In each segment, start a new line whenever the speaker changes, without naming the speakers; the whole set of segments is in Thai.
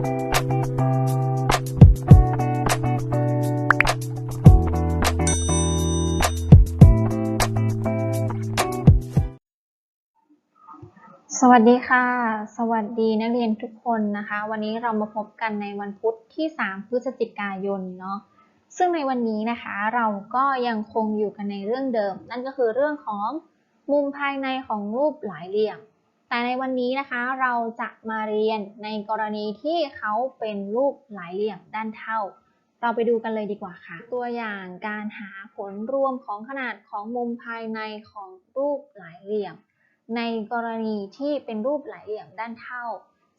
สวัสดีค่ะ สวัสดีนักเรียนทุกคนนะคะ วันนี้เรามาพบกันในวันพุธที่ 3 พฤศจิกายนเนาะซึ่งในวันนี้นะคะเราก็ยังคงอยู่กันในเรื่องเดิม นั่นก็คือเรื่องของมุมภายในของรูปหลายเหลี่ยม แต่ในวันนี้นะคะเราจะมาเรียนในกรณีที่เขาเป็นรูปหลายเหลี่ยมด้านเท่า เราไปดูกันเลยดีกว่าค่ะ ตัวอย่างการหาผลรวมของขนาดของมุมภายในของรูปหลายเหลี่ยม ในกรณีที่เป็นรูปหลายเหลี่ยมด้านเท่า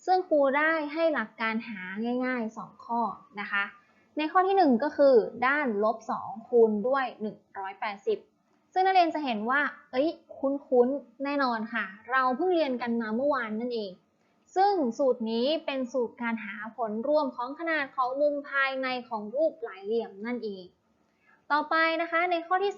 ซึ่งครูได้ให้หลักการหาง่ายๆ 2 ข้อนะคะ ในข้อที่ 1 ก็คือด้านลบ2คูณด้วย 180 ซึ่งนักเรียนจะเห็นว่า เอ้ย คุ้นๆ แน่นอนค่ะ เราเพิ่งเรียนกันมาเมื่อวานนั่นเอง ซึ่งสูตรนี้เป็นสูตรการหาผลรวมของขนาดของมุมภายในของรูปหลายเหลี่ยมนั่นเอง ต่อไปนะคะในข้อที่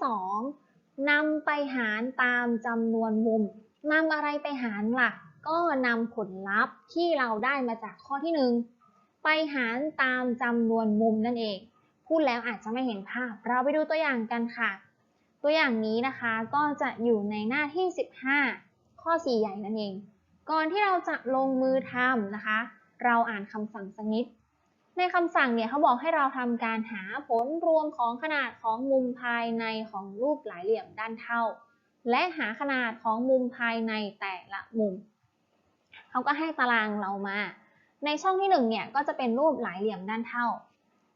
2นำไปหารตามจำนวนมุมนำอะไรไปหารล่ะ ก็นำผลลัพธ์ที่เราได้มาจากข้อที่ 1 ไปหารตามจำนวนมุมนั่นเอง พูดแล้วอาจจะไม่เห็นภาพ เราไปดูตัวอย่างกันค่ะ ตัวอย่างนี้นะคะก็จะอยู่ในหน้าที่ 15 ข้อ 4 ใหญ่นั่นเอง ก่อนที่เราจะลงมือทำนะคะ เราอ่านคำสั่งสักนิด ในคำสั่งเนี่ยเขาบอกให้เราทำการหาผลรวมของขนาดของมุมภายในของรูปหลายเหลี่ยมด้านเท่า และหาขนาดของมุมภายในแต่ละมุม เขาก็ให้ตารางเรามา ในช่องที่1เนี่ยก็จะเป็นรูปหลายเหลี่ยมด้านเท่า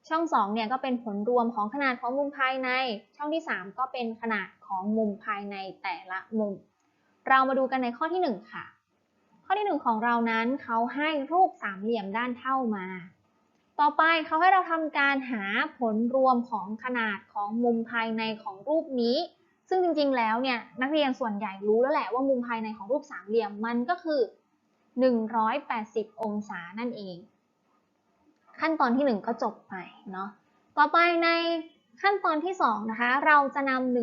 ช่อง2เนี่ยก็เป็นผลรวมของขนาดของมุมภายใน ช่องที่ 3 ก็เป็นขนาดของมุมภายในแต่ละมุม เรามาดูกันในข้อที่ 1 ค่ะ ข้อที่ 1 ของเรานั้นเขาให้รูปสามเหลี่ยมด้านเท่ามา ต่อไปเขาให้เราทำการหาผลรวมของขนาดของมุมภายในของรูปนี้ ซึ่งจริงๆ แล้วเนี่ยนักเรียนส่วนใหญ่รู้แล้วแหละว่ามุมภายในของรูปสามเหลี่ยมมันก็คือ 180 องศานั่นเอง ขั้นตอนที่ 1 ก็จบไปเนาะต่อไปในขั้นตอนที่ 2 นะคะ เราจะนำ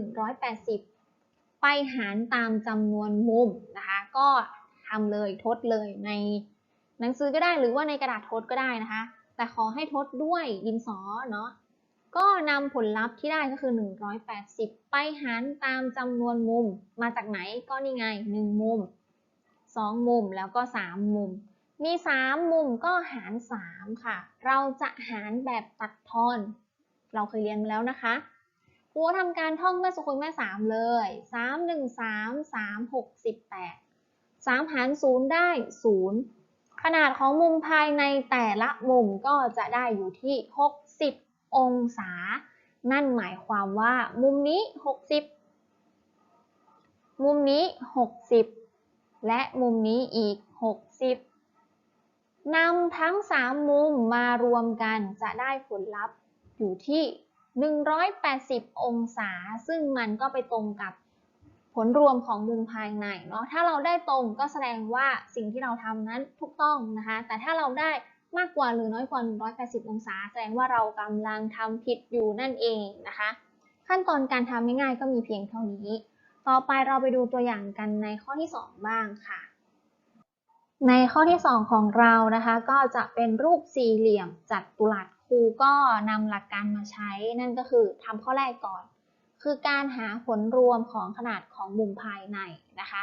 180 ไปหารตามจำนวนมุมนะคะ ก็ทำเลยทดเลยในหนังสือก็ได้หรือว่าในกระดาษทดก็ได้นะคะ แต่ขอให้ทดด้วยดินสอเนาะก็นำผลลัพธ์ที่ได้ก็คือ 180 ไปหารตามจำนวนมุม มาจากไหนก็นี่ไง 1 มุม 2 มุมแล้วก็ 3 มุม มี 3 มุมก็หาร 3 ค่ะ เราจะหารแบบตัดทอน เราเคยเรียนมาแล้วนะคะครูทำการท่องแม่สุคนแม่ 3 เลย 3 1 3 3 6 18 3 หาร 0 ได้ 0 ขนาดของมุมภายในแต่ละมุมก็จะได้อยู่ที่ 60 องศา นั่นหมายความว่ามุมนี้ 60 มุมนี้ 60 และมุมนี้อีก 60 นำทั้ง 3 มุมมารวมกันจะได้ผลลัพธ์อยู่ที่ 180 องศา ซึ่งมันก็ไปตรงกับผลรวมของมุมภายในเนาะ ถ้าเราได้ตรงก็แสดงว่าสิ่งที่เราทำนั้นถูกต้องนะคะ แต่ถ้าเราได้มากกว่าหรือน้อยกว่า 180 องศา แสดงว่าเรากำลังทำผิดอยู่นั่นเองนะคะ ขั้นตอนการทำง่ายๆก็มีเพียงเท่านี้ ต่อไปเราไปดูตัวอย่างกันในข้อที่ 2 บ้างค่ะ ในข้อที่ 2 ของเรานะคะก็จะเป็นรูปสี่เหลี่ยมจัตุรัสครูก็นำหลักการมาใช้นั่นก็คือทำข้อแรกก่อน คือการหาผลรวมของขนาดของมุมภายในนะคะ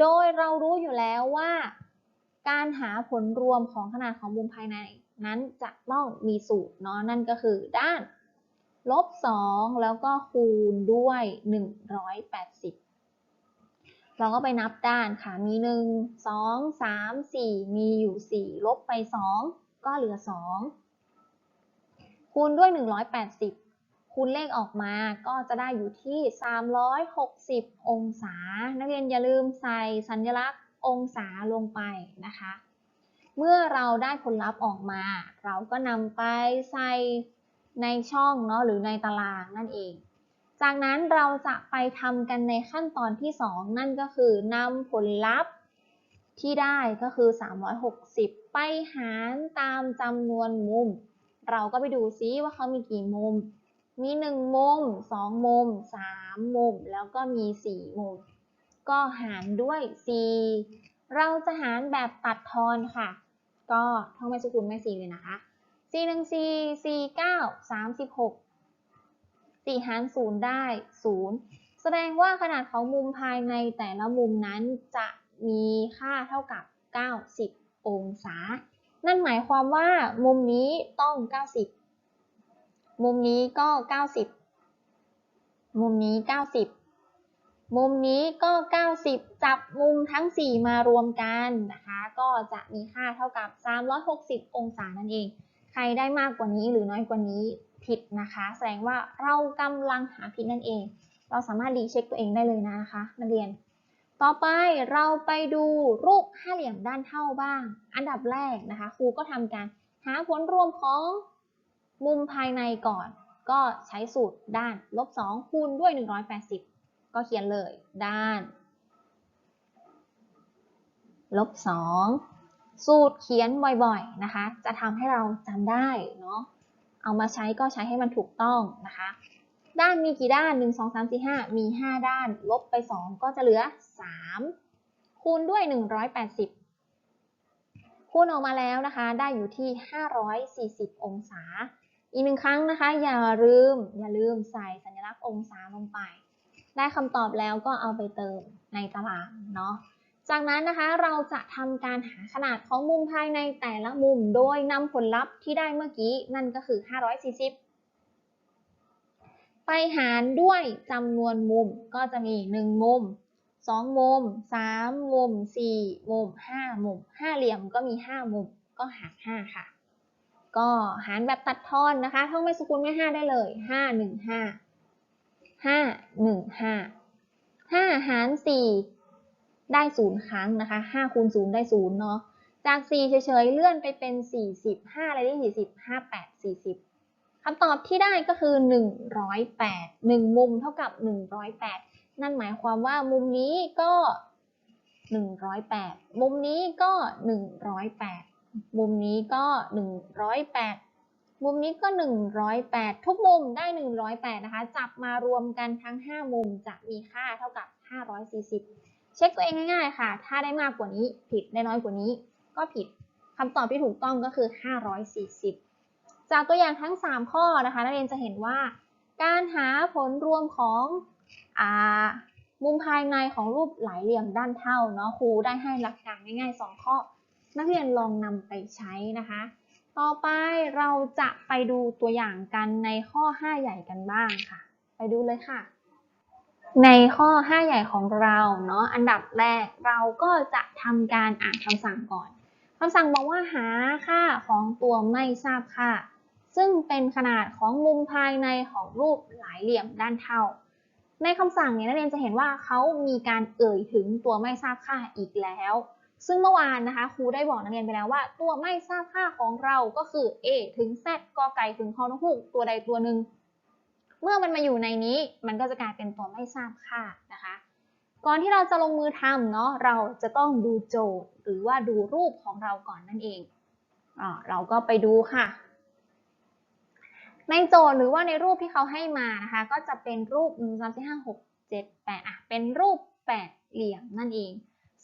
โดยเรารู้อยู่แล้วว่า การหาผลรวมของขนาดของมุมภายใน นั้นจะต้องมีสูตรเนาะนั่นก็คือด้านลบ2แล้วก็คูณด้วย 180 เราก็ไปนับด้านค่ะ มี 1 2 3 4 มีอยู่ 4 ลบไป 2 ก็เหลือ 2 คูณด้วย 180 คูณเลขออกมาก็จะได้อยู่ที่ 360 องศา นักเรียนอย่าลืมใส่สัญลักษณ์องศาลงไปนะคะ เมื่อเราได้ผลลัพธ์ออกมา เราก็นำไปใส่ในช่องเนาะหรือในตารางนั่นเอง จากนั้นเราจะไปทำกันในขั้นตอนที่ 2 นั่นก็คือนำผลลัพธ์ที่ได้ก็คือ 360 ไปหารตามจำนวนมุม เราก็ไปดูซิว่าเขามีกี่มุม มี 1 มุม 2 มุม 3 มุม แล้วก็มี 4 มุม ก็หารด้วย 4 เราจะหารแบบตัดทอนค่ะ ก็ท่องไม่สกุลไม่สี่เลยนะคะสี่หนึ่งสี่สี่ เก้าสามสิบหกสี่หารศูนย์ได้ศูนย์แสดงว่าขนาดของมุมภายในแต่ละมุมนั้นจะมีค่าเท่ากับ 90 องศา นั่นหมายความว่ามุมนี้ต้อง 90 มุมนี้ก็ 90 มุมนี้ 90 มุมนี้ก็ 90 จับมุมทั้ง 4 มารวมกันนะคะ ก็จะมีค่าเท่ากับ 360 องศานั่นเอง ใครได้มากกว่านี้หรือน้อยกว่านี้ ผิดนะคะ แสดงว่าเรากำลังหาผิดนั่นเอง เราสามารถรีเช็คตัวเองได้เลยนะคะนักเรียน ต่อไปเราไปดูรูปห้าเหลี่ยมด้านเท่าบ้าง อันดับแรกนะคะครูก็ทำการหาผลรวมของมุมภายในก่อน ก็ใช้สูตรด้านลบ2คูณด้วย 180 ก็เขียนเลยด้านลบ2สูตรเขียนบ่อยๆนะคะ จะทำให้เราจำได้เนาะ เอามาใช้ก็ใช้ให้มันถูกต้องนะคะ ด้านมีกี่ด้าน 1 2 3 4 5 มี 5 ด้าน ลบไป 2 ก็จะเหลือ 3 คูณด้วย 180 คูณออกมาแล้วนะคะ ได้อยู่ที่ 540 องศา อีกหนึ่งครั้งนะคะ อย่าลืม อย่าลืมใส่สัญลักษณ์องศาลงไป ได้คำตอบแล้วก็เอาไปเติมในตารางเนาะ จากนั้นนะคะเราจะทำการหาขนาดของมุมภายในแต่ละมุม โดยนำผลลัพธ์ที่ได้เมื่อกี้นั่นก็คือ 540 ไปหารด้วยจำนวนมุมก็จะมี 1 มุม 2 มุม 3 มุม 4 มุม 5 มุมห้าเหลี่ยมก็มี 5 มุม ก็หาร 5 ค่ะ ก็หารแบบตัดทอนนะคะท่องไม่สกุลไม่ 5 ได้เลย 5 1 5 5 1 5 5 หาร 4 ได้ 0 ครั้งนะคะ5คูณ0ได้0เนาะ จาก 4 เฉยๆ เลื่อนไปเป็น 40 5อะไรได้ 40 5 8 40คำตอบที่ได้ก็คือ 108 1 มุมเท่ากับ 108 นั่นหมายความว่ามุมนี้ก็ 108 มุมนี้ก็ 108 มุมนี้ก็ 108 มุมนี้ก็ 108 ทุกมุมได้ 108 นะคะ จับมารวมกันทั้ง 5 มุมจะมีค่าเท่ากับ 540 เช็คตัวเองง่ายๆค่ะ ถ้าได้มากกว่านี้ผิดได้น้อยกว่านี้ ก็ผิดคำตอบที่ถูกต้องก็คือ 540 จากตัวอย่างทั้ง 3 ข้อนะคะ นักเรียนจะเห็นว่า การหาผลรวมของอมุมภายในของรูปหลายเหลี่ยมด้านเท่าเนาะครูได้ให้หลักการง่ายๆ 2 ข้อ นักเรียนลองนำไปใช้นะคะ ต่อไปเราจะไปดูตัวอย่างกันในข้อ 5 ใหญ่กันบ้างค่ะ ไปดูเลยค่ะ ในข้อ 5 ใหญ่ของเราเนาะอันดับแรกเราก็จะทำการอ่านคำสั่งก่อนคำสั่งบอกว่าหาค่าของตัวไม่ทราบค่า ซึ่งเป็นขนาดของมุมภายในของรูปหลายเหลี่ยมด้านเท่า ในคำสั่งเนี่ยนักเรียนจะเห็นว่าเขามีการเอ่ยถึงตัวไม่ทราบค่าอีกแล้ว ซึ่งเมื่อวานนะคะครูได้บอกนักเรียนไปแล้วว่า ตัวไม่ทราบค่าของเราก็คือ a ถึง z กอไก่ถึงคอนฮูกตัวใดตัวหนึ่ง เมื่อมันมาอยู่ในนี้มันก็จะกลายเป็นตัวไม่ทราบค่านะคะ ก่อนที่เราจะลงมือทำเนาะเราจะต้องดูโจทย์หรือว่าดูรูปของเราก่อนนั่นเองอ่าเราก็ไปดูค่ะ ในโจทย์หรือว่าในรูปที่เขาให้มานะคะ ก็จะเป็นรูป1 3 4 5 6 7 8อะเป็นรูปแปดเหลี่ยมนั่นเอง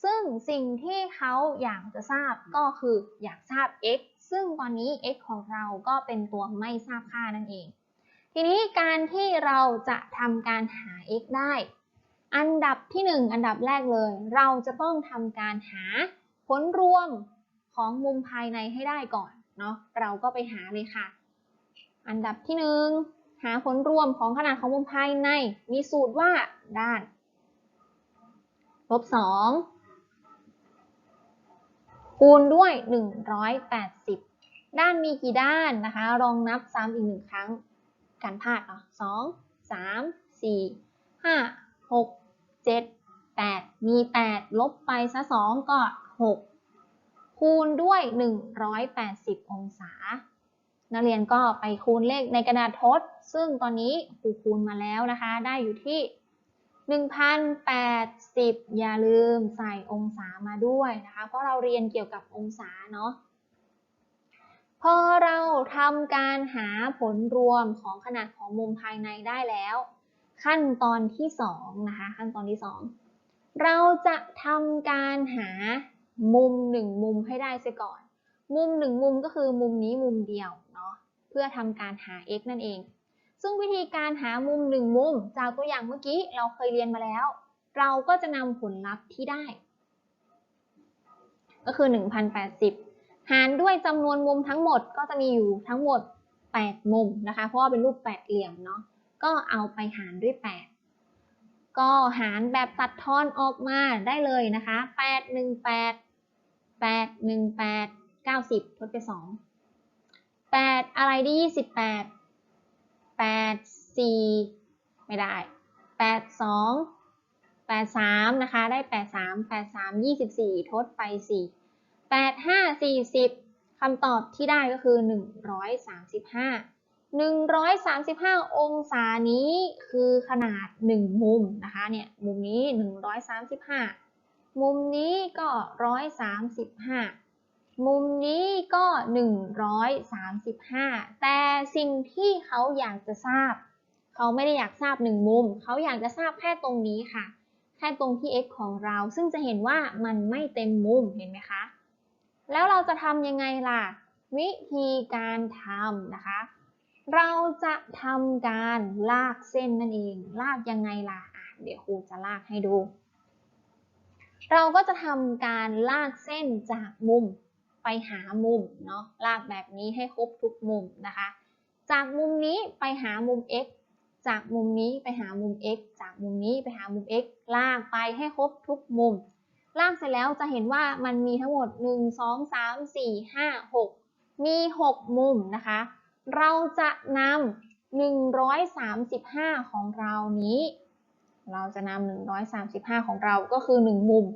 ซึ่งสิ่งที่เขาอยากจะทราบก็คืออยากทราบ x ซึ่งตอนนี้ x ของเราก็เป็นตัวไม่ทราบค่านั่นเอง ทีนี้การที่เราจะทำการหา x ได้ อันดับที่ 1 อันดับแรกเลย เราจะต้องทำการหาผลรวมของมุมภายในให้ได้ก่อนเนาะเราก็ไปหาเลยค่ะ อันดับที่ 1 หาผลรวมของขนาดของมุมภายใน มีสูตรว่าด้านลบ2คูณด้วย 180 ด้านมีกี่ด้านนะคะลองนับซ้ำอีกหนึ่งครั้ง การพลาดเนาะสองสามสี่ห้าหกเจ็ดแปดมีแปดลบไปซะสองก็หกคูณด้วยหนึ่งร้อยแปดสิบองศา นักเรียนก็ไปคูณเลขในกระดาษทด ซึ่งตอนนี้ครูคูณมาแล้วนะคะ ได้อยู่ที่ 1,080 อย่าลืมใส่องศามาด้วยนะคะ เพราะเราเรียนเกี่ยวกับองศาเนาะ พอเราทำการหาผลรวมของขนาดของมุมภายในได้แล้ว ขั้นตอนที่2นะคะขั้นตอนที่ 2 เราจะทำการหามุมหนึ่งมุมให้ได้เสียก่อน มุมหนึ่งมุมก็คือมุมนี้มุมเดียวเนาะเพื่อทำการหา x นั่นเอง ซึ่งวิธีการหามุมหนึ่งมุม จากตัวอย่างเมื่อกี้เราเคยเรียนมาแล้ว เราก็จะนำผลลัพธ์ที่ได้ ก็คือ 1080 หารด้วยจำนวนมุมทั้งหมดก็จะมีอยู่ทั้งหมด 8 มุมนะคะ เพราะว่าเป็นรูปแปดเหลี่ยมเนาะ ก็เอาไปหารด้วย 8 ก็หารแบบตัดทอนออกมาได้เลยนะคะ 8 1 8 8 1 8 90ทดไป 2 8 อะไรได้28 8 4 ไม่ได้ 8 2 8 3 นะคะ ได้ 8 3 8 3 24 ทดไป 4 8 5 40คำตอบที่ได้ก็คือ 135 135 องศานี้คือขนาด 1 มุมนะคะเนี่ยมุมนี้ 135 มุมนี้ก็ 135 มุมนี้ก็ 135 แต่สิ่งที่เขาอยากจะทราบ เขาไม่ได้อยากทราบ 1 มุม เขาอยากจะทราบแค่ตรงนี้ค่ะ แค่ตรงที่ x ของเราซึ่งจะเห็นว่ามันไม่เต็มมุมเห็นไหมคะ แล้วเราจะทำยังไงล่ะ วิธีการทำนะคะ เราจะทำการลากเส้นนั่นเอง ลากยังไงล่ะะเดี๋ยวครูจะลากให้ดู เราก็จะทำการลากเส้นจากมุมไปหามุมเนาะลากแบบนี้ให้ครบทุกมุมนะคะ จากมุมนี้ไปหามุม x จากมุมนี้ไปหามุม x จากมุมนี้ไปหามุม x ลากไปให้ครบทุกมุม ลากเสร็จแล้วจะเห็นว่ามันมีทั้งหมด 1 2 3 4 5 6 มี 6 มุมนะคะ เราจะนำ135 ของเรานี้ เราจะนำ135 ของเราก็คือ 1 มุม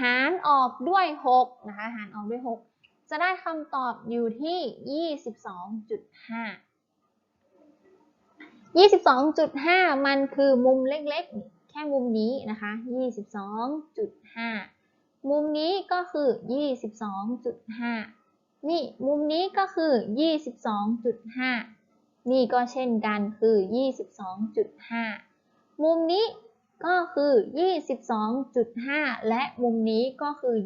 หารออกด้วย6นะคะ หารออกด้วย 6 จะได้คำตอบอยู่ที่ 22.5 22.5 มันคือมุมเล็กๆ แค่มุมนี้นะคะ 22.5 มุมนี้ก็คือ 22.5 นี่มุมนี้ก็คือ 22.5 นี่ก็เช่นกันคือ 22.5 มุมนี้ก็คือ 22.5 และมุมนี้ก็คือ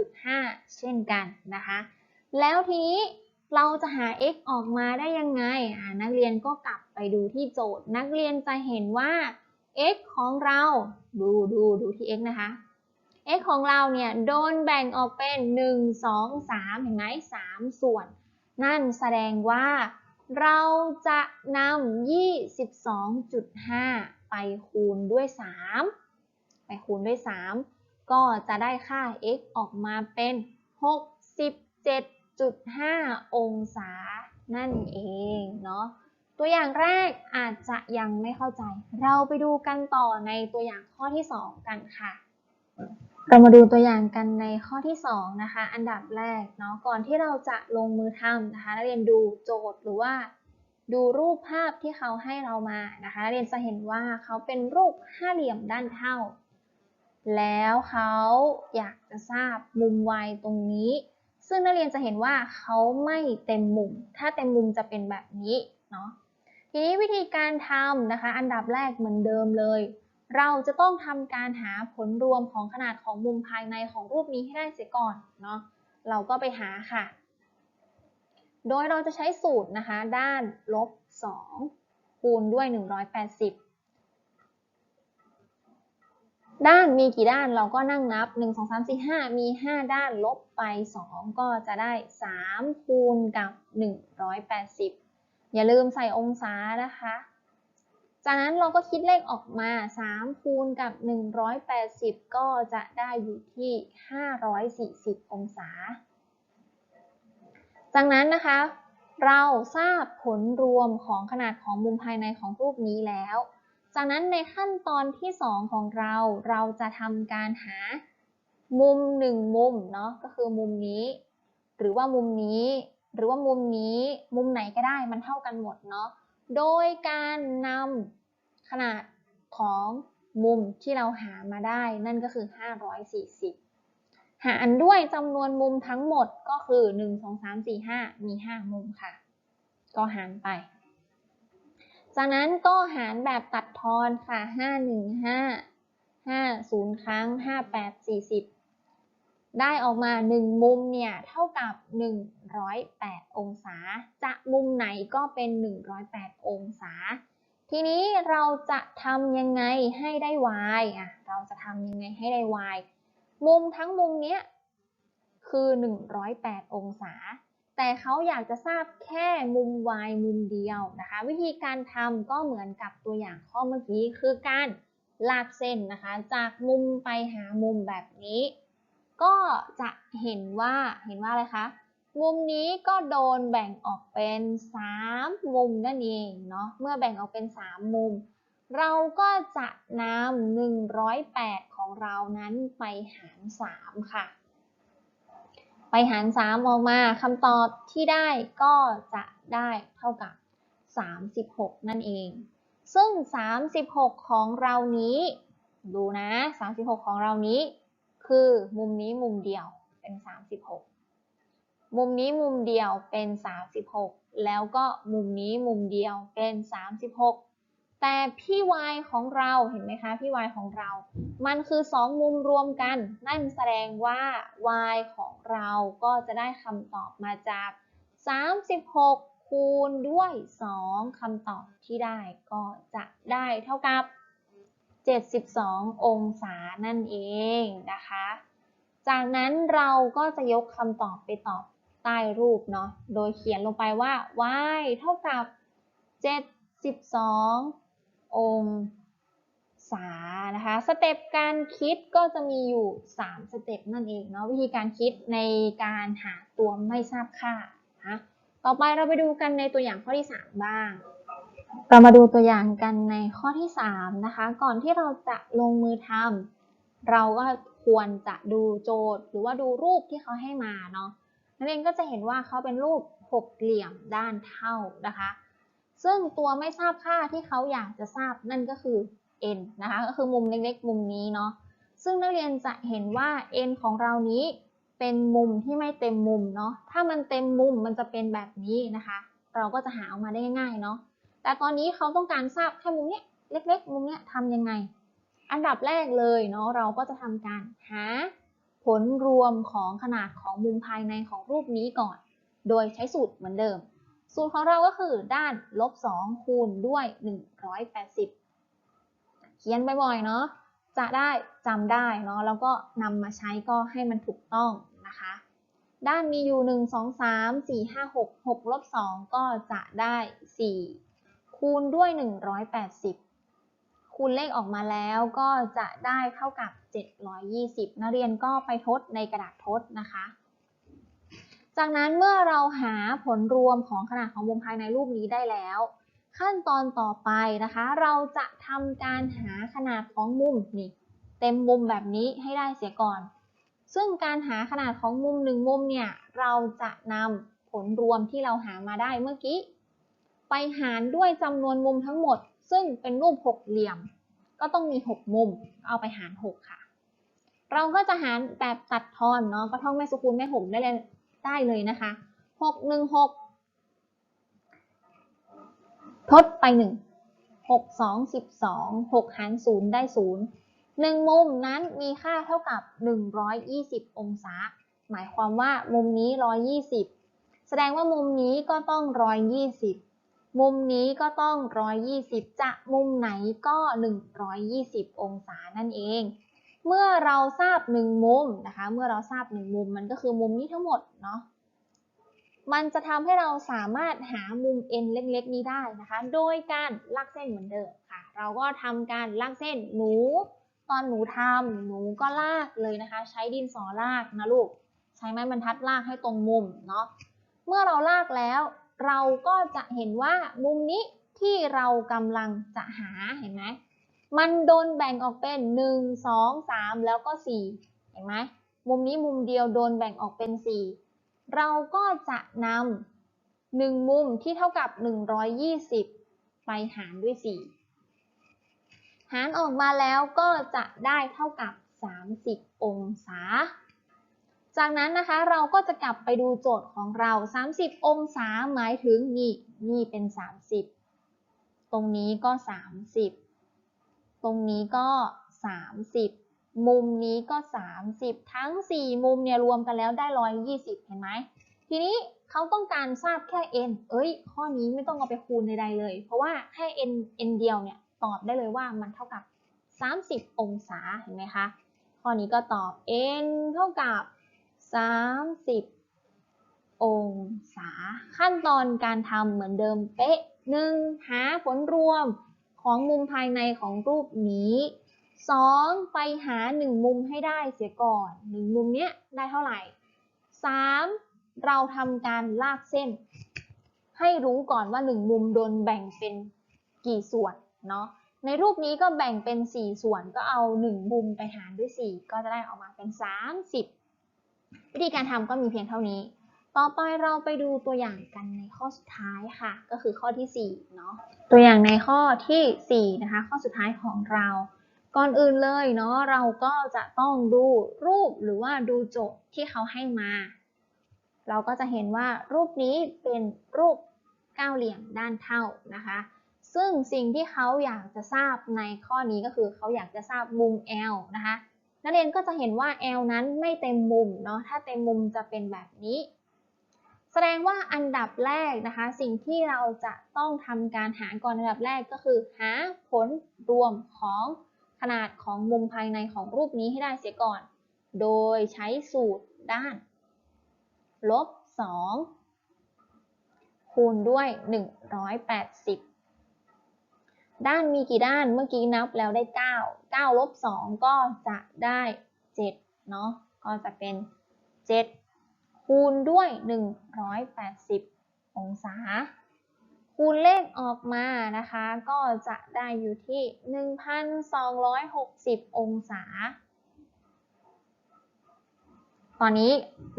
22.5 เช่นกันนะคะ แล้วทีนี้เราจะหา x ออกมาได้ยังไง นักเรียนก็กลับไปดูที่โจทย์ นักเรียนจะเห็นว่า x ของเรา ดูดูดูที่ x นะคะ x ของเราเนี่ยโดนแบ่งออกเป็น 1 2 3 เห็นไหม3ส่วน นั่นแสดงว่าเราจะนำ22.5 ไปคูณด้วย 3 ไปคูณด้วย 3 ก็จะได้ค่า x ออกมาเป็น 67.5 องศานั่นเองเนาะตัวอย่างแรกอาจจะยังไม่เข้าใจ เราไปดูกันต่อในตัวอย่างข้อที่ 2 กันค่ะ เรามาดูตัวอย่างกันในข้อที่ 2 นะคะ อันดับแรกเนาะก่อนที่เราจะลงมือทำนะคะนักเรียนดูโจทย์หรือว่า ดูรูปภาพที่เขาให้เรามานะคะนักเรียนจะเห็นว่าเขาเป็นรูปห้าเหลี่ยมด้านเท่า แล้วเขาอยากจะทราบมุม y ตรงนี้ ซึ่งนักเรียนจะเห็นว่าเขาไม่เต็มมุม ถ้าเต็มมุมจะเป็นแบบนี้เนาะทีนี้วิธีการทำนะคะ อันดับแรกเหมือนเดิมเลย เราจะต้องทำการหาผลรวมของขนาดของมุมภายในของรูปนี้ให้ได้เสียก่อนเนาะเราก็ไปหาค่ะ โดยเราจะใช้สูตรนะคะ ด้านลบ 2 คูณด้วย 180 ด้านมีกี่ด้านเราก็นั่งนับ 1 2 3 4 5 มี 5 ด้านลบไป 2 ก็จะได้ 3 คูณกับ 180 อย่าลืมใส่องศานะคะ จากนั้นเราก็คิดเลขออกมา 3 คูณกับ 180 ก็จะได้อยู่ที่ 540 องศา จากนั้นนะคะ เราทราบผลรวมของขนาดของมุมภายในของรูปนี้แล้ว จากนั้นในขั้นตอนที่ 2 ของเรา เราจะทำการหามุม 1 มุมเนาะ ก็คือมุมนี้ หรือว่ามุมนี้ หรือว่ามุมนี้ มุมไหนก็ได้ มันเท่ากันหมดเนาะโดยการนำ ขนาดของมุมที่เราหามาได้นั่นก็คือ 540 หารด้วยจำนวนมุมทั้งหมดก็คือ 1 2 3 4 5 มี 5 มุมค่ะ ก็หารไป จากนั้นก็หารแบบตัดทอนค่ะ 5 1 5 5 0 ครั้ง 5 8 40 ได้ออกมา 1 มุมเนี่ย เท่ากับ 108 องศา จะมุมไหนก็เป็น 108 องศา ทีนี้เราจะทำยังไงให้ได้ y อะ เราจะทำยังไงให้ได้ y มุมทั้งมุมเนี้ยคือ 108 องศา แต่เขาอยากจะทราบแค่มุม y มุมเดียวนะคะ วิธีการทำก็เหมือนกับตัวอย่างข้อเมื่อกี้ คือการลากเส้นนะคะ จากมุมไปหามุมแบบนี้ ก็จะเห็นว่าเห็นว่าอะไรคะ มุมนี้ก็โดนแบ่งออกเป็น 3 มุมนั่นเองเนาะ เมื่อแบ่งออกเป็น 3 มุม เราก็จะนำ108 ของเรานั้นไปหาร 3 ค่ะ ไปหาร 3 ออกมาคำตอบที่ได้ก็จะได้เท่ากับ 36 นั่นเอง ซึ่ง 36 ของเรานี้ ดูนะ 36 ของเรานี้ คือมุมนี้มุมเดียวเป็น 36 มุมนี้มุมเดียวเป็น 36 แล้วก็มุมนี้มุมเดียวเป็น 36 แต่พี่ y ของเราเห็นไหมคะพี่ y ของเรา มันคือ 2 มุมรวมกัน นั่นแสดงว่า y ของเราก็จะได้คำตอบมาจาก 36 คูณด้วย 2คำตอบที่ได้ก็จะได้เท่ากับ 72 องศานั่นเองนะคะจากนั้นเราก็จะยกคำตอบไปตอบ ต้รูปเนาะ โดยเขียนลงไปว่า y เท่ากับ 72 องศานะคะ สเต็ปการคิดก็จะมีอยู่ 3 สเต็ปนั่นเองเนาะ วิธีการคิดในการหาตัวไม่ทราบค่านะต่อไปเราไปดูกันในตัวอย่างข้อที่ 3 บ้าง เรามาดูตัวอย่างกันในข้อที่ 3 นะคะ ก่อนที่เราจะลงมือทำเราก็ควรจะดูโจทย์หรือว่าดูรูปที่เขาให้มาเนาะ นักเรียนก็จะเห็นว่าเขาเป็นรูปหกเหลี่ยมด้านเท่านะคะ ซึ่งตัวไม่ทราบค่าที่เขาอยากจะทราบนั่นก็คือ n นะคะก็คือมุมเล็กๆ มุมนี้เนาะซึ่งนักเรียนจะเห็นว่า n ของเรานี้เป็นมุมที่ไม่เต็มมุมเนาะถ้ามันเต็มมุมมันจะเป็นแบบนี้นะคะ เราก็จะหาออกมาได้ง่ายๆเนาะแต่ตอนนี้เขาต้องการทราบแค่มุมเนี้ยเล็กๆ มุมเนี้ยทำยังไง อันดับแรกเลยเนาะเราก็จะทำการหา ผลรวมของขนาดของมุมภายในของรูปนี้ก่อน โดยใช้สูตรเหมือนเดิม สูตรของเราก็คือด้านลบ2คูณด้วย 180 เขียนบ่อยๆเนาะ จะได้จำได้เนาะ แล้วก็นำมาใช้ก็ให้มันถูกต้องนะคะ ด้านมีอยู่ 1 2 3 4 5 6 6ลบ2ก็จะได้ 4 คูณด้วย 180 คูณเลขออกมาแล้วก็จะได้เท่ากับ 720 นักเรียนก็ไปทดในกระดาษทดนะคะ จากนั้นเมื่อเราหาผลรวมของขนาดของมุมภายในรูปนี้ได้แล้ว ขั้นตอนต่อไปนะคะ เราจะทำการหาขนาดของมุมนี่เต็มมุมแบบนี้ให้ได้เสียก่อน ซึ่งการหาขนาดของมุมหนึ่งมุมเนี่ยเราจะนำผลรวมที่เราหามาได้เมื่อกี้ ไปหารด้วยจำนวนมุมทั้งหมด ซึ่งเป็นรูปหกเหลี่ยม ก็ต้องมี 6 มุมเอาไปหาร 6 ค่ะ เราก็จะหารแบบตัดทอนเนาะก็ท่องแม่สุคูณแม่หกได้เลยได้เลยนะคะ 6 1 6 ทดไป 1 6 2 12 6 หาร 0 ได้ 0 1 มุมนั้นมีค่าเท่ากับ 120 องศา หมายความว่ามุมนี้ 120 แสดงว่ามุมนี้ก็ต้อง 120 มุมนี้ก็ต้อง 120 จะมุมไหนก็ 120 องศานั่นเอง เมื่อเราทราบ1มุมนะคะ เมื่อเราทราบ1มุมมันก็คือมุมนี้ทั้งหมดเนาะ มันจะทำให้เราสามารถหามุม n เล็กๆ นี้ได้นะคะ โดยการลากเส้นเหมือนเดิมค่ะ เราก็ทำการลากเส้นหนู ตอนหนูทำหนูก็ลากเลยนะคะ ใช้ดินสอลากนะลูก ใช้ไม้บรรทัดลากให้ตรงมุมเนาะ เมื่อเราลากแล้ว เราก็จะเห็นว่ามุมนี้ที่เรากำลังจะหาเห็นไหมมันโดนแบ่งออกเป็น 1 2 3 แล้วก็ 4 เห็นไหมมุมนี้มุมเดียวโดนแบ่งออกเป็น 4 เราก็จะนำ1มุมที่เท่ากับ 120 ไปหารด้วย 4 หารออกมาแล้วก็จะได้เท่ากับ 30 องศา จากนั้นนะคะเราก็จะกลับไปดูโจทย์ของเรา 30 องศาหมายถึงนี่นี่เป็น 30 ตรงนี้ก็ 30 ตรงนี้ก็ 30 มุมนี้ก็ 30 ทั้ง 4 มุมเนี่ยรวมกันแล้วได้ 120 เห็นไหม ทีนี้เขาต้องการทราบแค่ n เอ้ย ข้อนี้ไม่ต้องเอาไปคูณใดๆเลย เพราะว่าแค่ n n เดียวเนี่ยตอบได้เลยว่ามันเท่ากับ 30 องศา เห็นไหมคะ ข้อนี้ก็ตอบ n เท่ากับ 30 องศา ขั้นตอนการทำเหมือนเดิมเป๊ะ 1. หาผลรวมของมุมภายในของรูปนี้ 2. ไปหา 1 มุมให้ได้เสียก่อน 1 มุมเนี้ยได้เท่าไหร่ 3. เราทำการลากเส้น ให้รู้ก่อนว่า 1 มุมโดนแบ่งเป็นกี่ส่วนเนาะในรูปนี้ก็แบ่งเป็น 4 ส่วนก็เอา 1 มุมไปหารด้วย 4 ก็จะได้ออกมาเป็น 30 วิธีการทำก็มีเพียงเท่านี้ ต่อไปเราไปดูตัวอย่างกันในข้อสุดท้ายค่ะ ก็คือข้อที่4เนาะ ตัวอย่างในข้อทีสี่4นะคะ ข้อสุดท้ายของเรา ก่อนอื่นเลยเนาะ เราก็จะต้องดูรูปหรือว่าดูโจทย์ที่เขาให้มา เราก็จะเห็นว่ารูปนี้เป็นรูปก้าเหลี่ยมด้านเท่านะคะ ซึ่งสิ่งที่เขาอยากจะทราบในข้อนี้ก็คือเขาอยากจะทราบมุม L นะคะ นักเรียนก็จะเห็นว่า L นั้นไม่เต็มมุมเนาะถ้าเต็มมุมจะเป็นแบบนี้ แสดงว่าอันดับแรกนะคะ สิ่งที่เราจะต้องทำการหาก่อนอันดับแรกก็คือ หาผลรวมของขนาดของมุมภายในของรูปนี้ให้ได้เสียก่อน โดยใช้สูตรด้านลบ2คูณด้วย 180 ด้านมีกี่ด้านเมื่อกี้นับแล้วได้ 9 9ลบ2ก็จะได้7เนาะก็จะเป็น 7 คูณด้วย 180 องศา คูณเลขออกมานะคะ ก็จะได้อยู่ที่ 1,260 องศา ตอนนี้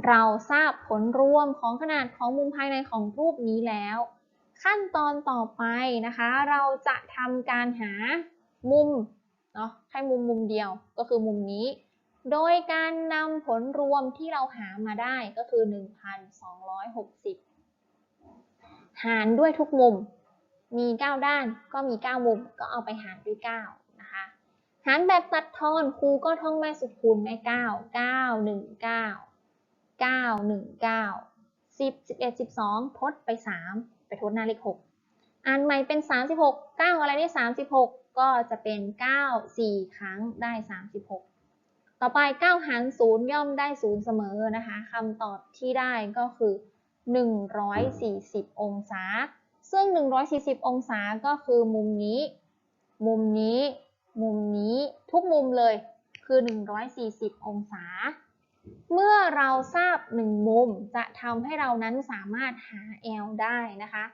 เราทราบผลรวมของขนาดของมุมภายในของรูปนี้แล้ว ขั้นตอนต่อไปนะคะ เราจะทำการหามุมเนาะแค่มุมมุมเดียวก็คือมุมนี้ โดยการนำผลรวมที่เราหามาได้ก็คือ 1,260 หารด้วยทุกมุม มี 9 ด้านก็มี 9 มุมก็เอาไปหารด้วย 9 นะคะ หารแบบตัดทอนครูก็ท่องแม่สุดคูณได้ 9 9 1 9 9 1 9 10 11 12 ทดไป 3 ไปทดหน้าเลข6อันใหม่เป็น36 9อะไรได้36ก็จะเป็น9 4ครั้งได้36ต่อไป9หาร0ย่อมได้0เสมอนะคะคำตอบที่ได้ก็คือ140องศา ซึ่ง140องศาก็คือมุมนี้ มุมนี้ มุมนี้ทุกมุมเลยคือ 140 องศา เมื่อเราทราบ1มุมจะทำให้เรานั้นสามารถหา L ได้นะคะ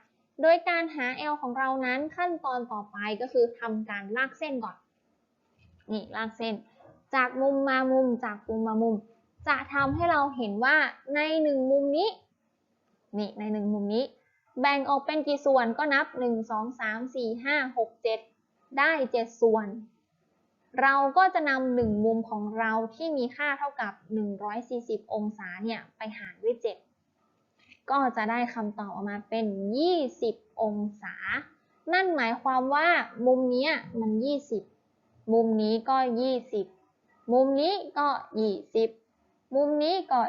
โดยการหา L ของเรานั้นขั้นตอนต่อไปก็คือทำการลากเส้นก่อน นี่ลากเส้น จากมุมมามุมจากมุมมามุม จะทำให้เราเห็นว่าใน1มุมนี้ นี่ใน1มุมนี้ แบ่งออกเป็นกี่ส่วนก็นับ 1 2 3 4 5 6 7 ได้ 7 ส่วน เราก็จะนำหนึ่งมุมของเราที่มีค่าเท่ากับ 140 องศาเนี่ยไปหารด้วย 7 ก็จะได้คำตอบออกมาเป็น 20 องศา นั่นหมายความว่ามุมนี้มัน 20 มุมนี้ก็ 20 มุมนี้ก็ 20 มุมนี้ก็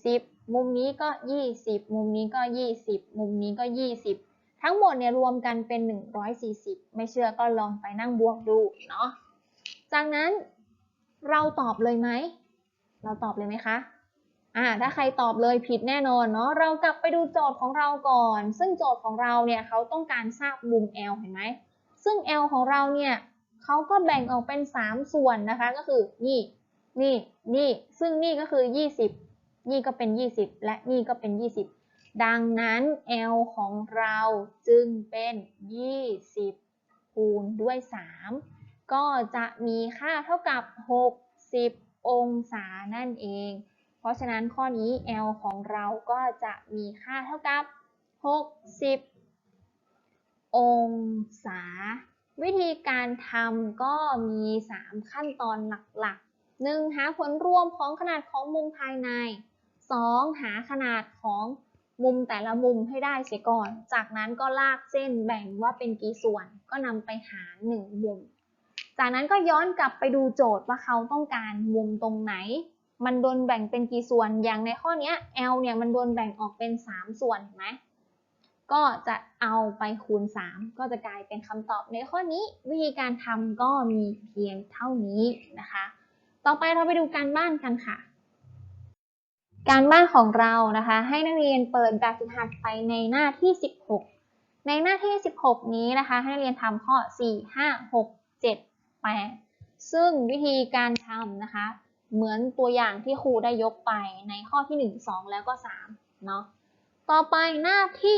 20 มุมนี้ก็ 20 มุมนี้ก็ 20 มุมนี้ก็ 20 ทั้งหมดเนี่ยรวมกันเป็น 140 ไม่เชื่อก็ลองไปนั่งบวกดูเนาะ จากนั้นเราตอบเลยไหม เราตอบเลยไหมคะ อ่า ถ้าใครตอบเลยผิดแน่นอนเนาะ เรากลับไปดูโจทย์ของเราก่อน ซึ่งโจทย์ของเราเนี่ยเขาต้องการทราบมุม L เห็นไหม ซึ่ง L ของเราเนี่ยเขาก็แบ่งออกเป็น 3 ส่วนนะคะ ก็คือนี่ นี่ นี่ ซึ่งนี่ก็คือ 20 นี่ก็เป็น 20 และนี่ก็เป็น 20 ดังนั้น L ของเราจึงเป็น 20 คูณด้วย 3 ก็จะมีค่าเท่ากับ 60 องศานั่นเอง เพราะฉะนั้นข้อนี้ L ของเราก็จะมีค่าเท่ากับ 60 องศา วิธีการทำก็มี 3 ขั้นตอนหลักๆ 1. หาผลรวมของขนาดของมุมภายใน 2. หาขนาดของมุมแต่ละมุมให้ได้เสียก่อน จากนั้นก็ลากเส้นแบ่งว่าเป็นกี่ส่วน ก็นำไปหาร 1 มุม จากนั้นก็ย้อนกลับไปดูโจทย์ว่าเขาต้องการมุมตรงไหน มันโดนแบ่งเป็นกี่ส่วน อย่างในข้อนี้ L เนี่ยมันโดนแบ่งออกเป็น 3 ส่วนเห็นไหมก็จะเอาไปคูณ 3 ก็จะกลายเป็นคำตอบในข้อนี้ วิธีการทำก็มีเพียงเท่านี้นะคะ ต่อไปเราไปดูการบ้านกันค่ะ การบ้านของเรานะคะ ให้นักเรียนเปิดแบบฝึกหัดไปในหน้าที่ 16 ในหน้าที่ 16 นี้นะคะ ให้นักเรียนทำข้อ 4 5 6 7 8 ซึ่งวิธีการทำนะคะ เหมือนตัวอย่างที่ครูได้ยกไปในข้อที่ 1 2 แล้วก็3เนาะ ต่อไปหน้าที่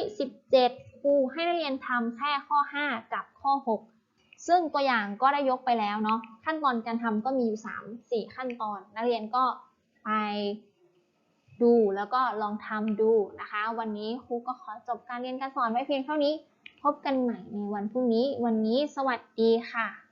17 ครูให้นักเรียนทำแค่ข้อ 5 กับข้อ 6 ซึ่งตัวอย่างก็ได้ยกไปแล้วเนาะ ขั้นตอนการทำก็มีอยู่ 3 4 ขั้นตอน นักเรียนก็ไปดูแล้วก็ลองทำดูนะคะ วันนี้ครูก็ขอจบการเรียนการสอนไว้เพียงเท่านี้ พบกันใหม่ในวันพรุ่งนี้ วันนี้สวัสดีค่ะ